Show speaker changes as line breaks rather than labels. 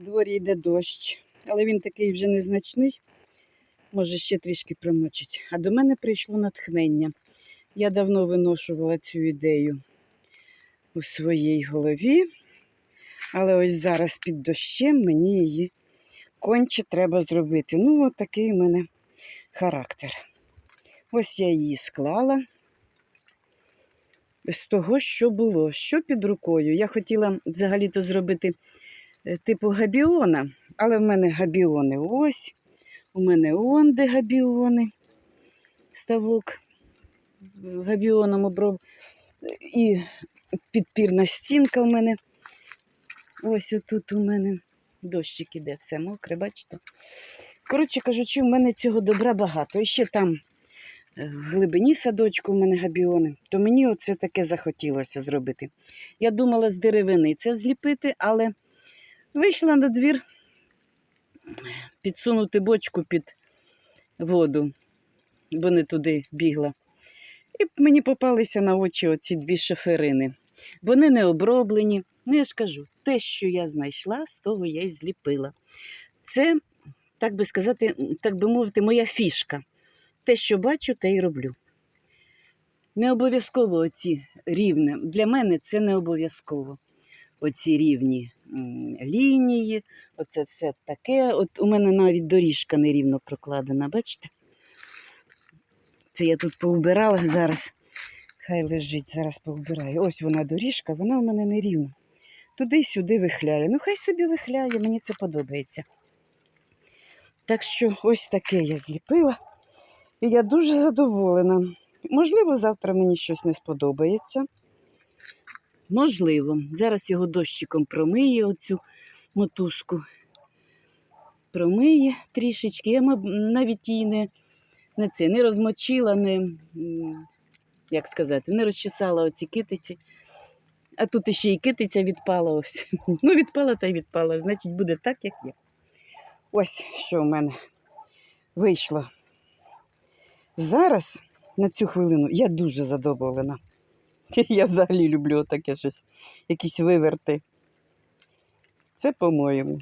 Дворі йде дощ, але він такий вже незначний, може ще трішки промочить. А до мене прийшло натхнення. Я давно виношувала цю ідею у своїй голові, але ось зараз під дощем мені її конче треба зробити. Ну, от такий у мене характер. Ось я її склала з того, що було, що під рукою. Я хотіла взагалі-то зробити типу габіона, але в мене габіони ось, у мене он габіони, ставок габіоном обров. І підпірна стінка у мене. Ось отут у мене дощик іде, все мокре, бачите? Коротше кажучи, у мене цього добра багато. І ще там е, в глибині садочку у мене габіони, то мені оце таке захотілося зробити. Я думала з деревини це зліпити, але вийшла на двір підсунути бочку під воду, бо не туди бігла. І мені попалися на очі оці дві шиферини. Вони не оброблені. Ну, я ж кажу, те, що я знайшла, з того я й зліпила. Це, так би сказати, так би мовити, моя фішка. Те, що бачу, те й роблю. Не обов'язково оці рівне. Для мене це не обов'язково. Оці рівні лінії, оце все таке. От у мене навіть доріжка нерівно прокладена, бачите? Це я тут поубирала зараз. Хай лежить, зараз поубираю. Ось вона доріжка, вона у мене нерівна. Туди-сюди вихляє. Ну, хай собі вихляє, мені це подобається. Так що ось таке я зліпила. І я дуже задоволена. Можливо, завтра мені щось не сподобається. Можливо. Зараз його дощиком промиє оцю мотузку. Промиє трішечки. Я навіть її не, не, це, не розмочила, не, як сказати, не розчесала оці китиці. А тут іще і китиця відпала ось. Ну, відпала та й відпала. Значить, буде так, як є. Ось що в мене вийшло. Зараз, на цю хвилину, я дуже задоволена. Я взагалі люблю таке щось, якісь виверти. Це по-моєму.